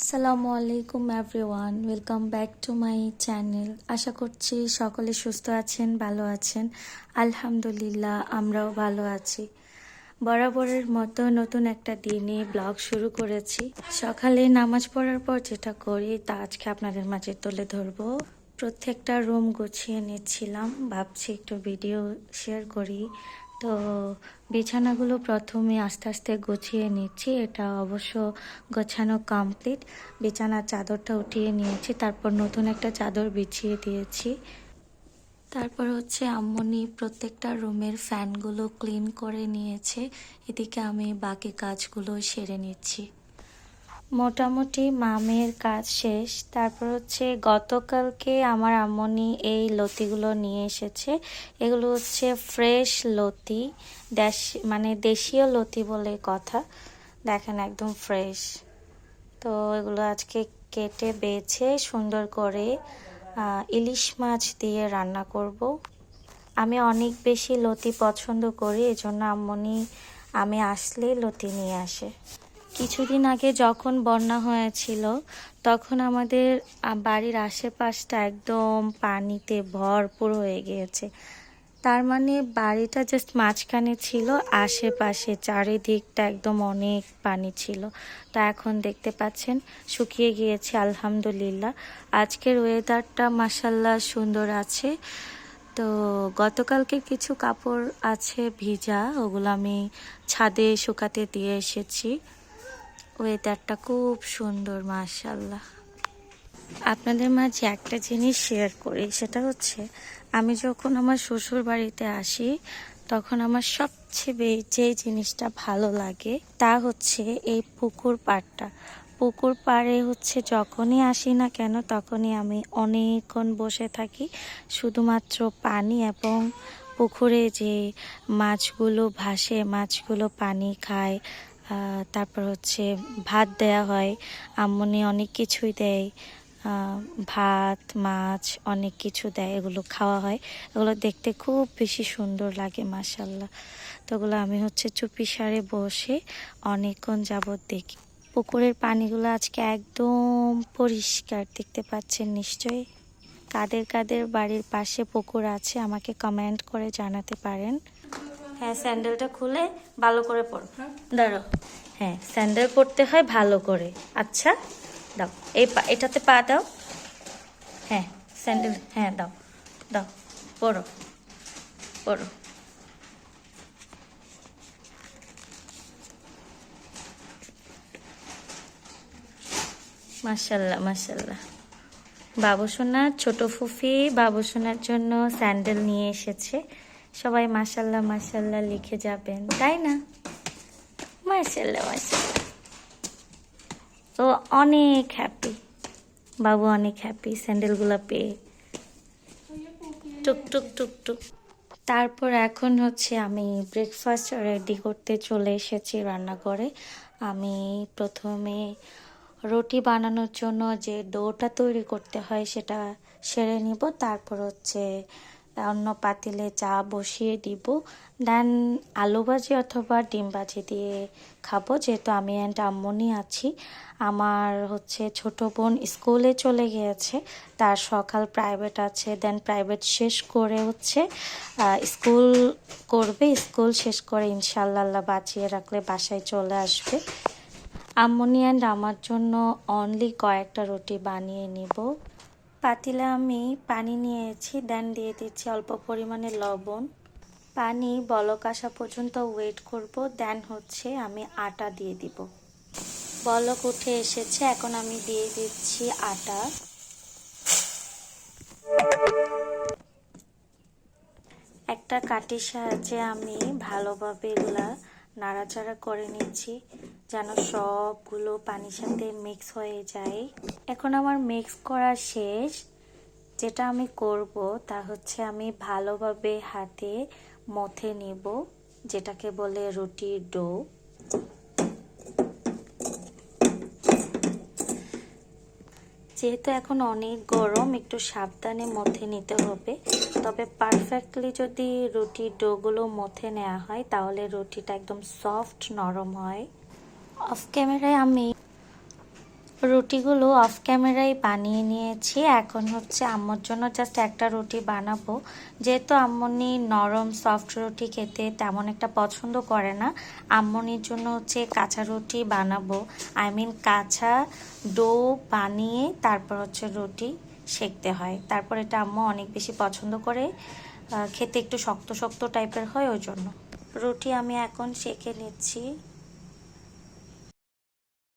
আসসালামু আলাইকুম everyone welcome back to my channel আশা করছি সকলে সুস্থ আছেন, ভালো আছেন। আলহামদুলিল্লাহ, আমরাও ভালো আছি। বরাবরের মতো নতুন একটা দিনে ব্লগ শুরু করেছি। সকালে নামাজ পড়ার পর যেটা করি, তা আজকে আপনাদের মাঝে তুলে ধরবো। প্রত্যেকটা রুম গুছিয়ে নিচ্ছিলাম, ভাবছি একটু ভিডিও শেয়ার করি। তো বিছানাগুলো প্রথমে আস্তে আস্তে গুছিয়ে নিচ্ছি। এটা অবশ্য গোছানো কমপ্লিট বিছানার চাদরটা উঠিয়ে নিয়েছি, তারপর নতুন একটা চাদর বিছিয়ে দিয়েছি। তারপর হচ্ছে আম্মনি প্রত্যেকটা রুমের ফ্যানগুলো ক্লিন করে নিয়েছে। এদিকে আমি বাকি কাজগুলো সেরে নিচ্ছি। মোটামুটি মামের কাজ শেষ। তারপর হচ্ছে গতকালকে আমার আম্মনি এই লতিগুলো নিয়ে এসেছে। এগুলো হচ্ছে ফ্রেশ লতি, দেশ মানে দেশীয় লতি বলে কথা। দেখেন একদম ফ্রেশ। তো এগুলো আজকে কেটে বেছে সুন্দর করে ইলিশ মাছ দিয়ে রান্না করব। আমি অনেক বেশি লতি পছন্দ করি, এজন্য আম্মনি আমি আসলে লতি নিয়ে আসে। কিছুদিন আগে যখন বন্যা হয়েছিল, তখন আমাদের বাড়ির আশেপাশটা একদম পানিতে ভরপুর হয়ে গিয়েছে। তার মানে বাড়িটা জাস্ট মাঝখানে ছিল, আশেপাশে চারিদিকটা একদম অনেক পানি ছিল। তো এখন দেখতে পাচ্ছেন, শুকিয়ে গিয়েছে, আলহামদুলিল্লাহ। আজকের ওয়েদারটা মাসাল্লাহ সুন্দর আছে। তো গতকালকে কিছু কাপড় আছে ভিজা, ওগুলো আমি ছাদে শুকাতে দিয়ে এসেছি। ওয়েদারটা খুব সুন্দর মাশাল্লাহ আপনাদের মাঝে একটা জিনিস শেয়ার করি, সেটা হচ্ছে, আমি যখন আমার শ্বশুর বাড়িতে আসি, তখন আমার সবচেয়ে যে জিনিসটা ভালো লাগে, তা হচ্ছে এই পুকুর পাড়টা। পুকুর পাড়ে হচ্ছে যখনই আসি না কেন, তখনই আমি অনেকক্ষণ বসে থাকি, শুধুমাত্র পানি এবং পুকুরে যে মাছগুলো ভাসে, মাছগুলো পানি খায় তারপর হচ্ছে ভাত দেয়া হয়, আম্মনি অনেক কিছুই দেয় ভাত, মাছ অনেক কিছু দেয়, এগুলো খাওয়া হয়। এগুলো দেখতে খুব বেশি সুন্দর লাগে মাসাল্লাহ তো ওগুলো আমি হচ্ছে চুপি সারে বসে অনেকক্ষণ যাবৎ দেখি। পুকুরের পানিগুলো আজকে একদম পরিষ্কার, দেখতে পাচ্ছেন নিশ্চয়ই? কাদের কাদের বাড়ির পাশে পুকুর আছে আমাকে কমেন্ট করে জানাতে পারেন। হ্যাঁ স্যান্ডেলটা খুলে ভালো করে পড়ো দাঁড়ো হ্যাঁ স্যান্ডেল পরতে হয় ভালো করে। আচ্ছা দাও। এই পা এটাতে পা দাও। হ্যাঁ স্যান্ডেল হ্যাঁ দাও। দাও পড়ো পড়ো মাশাল্লাহ মাশাল্লাহ। বাবুসোনার ছোট ফুফি বাবু সোনার জন্য স্যান্ডেল নিয়ে এসেছে। সবাই মাশাল্লাহ মাশাল্লাহ লিখে যাবেন, তাই না? মাশাল্লাহ মাশাল্লাহ। তো অনেক হ্যাপি বাবু অনেক হ্যাপি স্যান্ডেলগুলো পেয়ে। টুক টুক টুক টুক। তারপর এখন হচ্ছে আমি ব্রেকফাস্ট রেডি করতে চলে এসেছি রান্নাঘরে। আমি প্রথমে রুটি বানানোর জন্য যে ডোটা তৈরি করতে হয় সেটা সেরে নিব, তারপর হচ্ছে অন্য পাতিলে চা বসিয়ে দিব। দেন আলু ভাজি অথবা ডিম ভাজি দিয়ে খাব, যেহেতু আমি অ্যান্ড আম্মনি আছি। আমার হচ্ছে ছোট বোন স্কুলে চলে গিয়েছে, তার সকাল প্রাইভেট আছে দেন প্রাইভেট শেষ করে হচ্ছে স্কুল করবে, স্কুল শেষ করে ইনশাল্লাহ বাঁচিয়ে রাখলে বাসায় চলে আসবে। আম্মনি অ্যান্ড আমার জন্য অনলি কয়েকটা রুটি বানিয়ে নিব। পাতিলে আমি পানি নিয়েছি, দেন দিয়ে দিচ্ছি অল্প পরিমাণে লবণ। পানি বলক আসা পর্যন্ত ওয়েট করব, দেন হচ্ছে আমি আটা দিয়ে দিব। বলক উঠে এসেছে, এখন আমি দিয়ে দিচ্ছি আটা। একটা কাঠির সাহায্যে আমি ভালোভাবে এগুলা নাড়াচাড়া করে নিচ্ছি, যেন সবগুলো পানির সাথে মিক্স হয়ে যায়। এখন আমার মিক্স করা শেষ। যেটা আমি করব, তা হচ্ছে আমি ভালোভাবে হাতে মথে নিব, যেটাকে বলে রুটির ডো। যেহেতু এখন অনেক গরম, একটু সাবধানে মথে নিতে হবে। তবে পারফেক্টলি যদি রুটি ডোগুলো মথে নেওয়া হয়, তাহলে রুটিটা একদম সফট নরম হয়। অফ ক্যামেরায় আমি রুটিগুলো অফ ক্যামেরায় বানিয়ে নিয়েছি। এখন হচ্ছে আম্মুর জন্য জাস্ট একটা রুটি বানাবো। যেহেতু আম্মনি নরম সফট রুটি খেতে তেমন একটা পছন্দ করে না, আম্মনির জন্য হচ্ছে কাঁচা রুটি বানাবো। আই মিন কাঁচা ডো বানিয়ে তারপর হচ্ছে রুটি সেকতে হয়। তারপর এটা আম্মু অনেক বেশি পছন্দ করে খেতে একটু শক্ত শক্ত টাইপের হয় ওই জন্য। রুটি আমি এখন সেকে নিচ্ছি।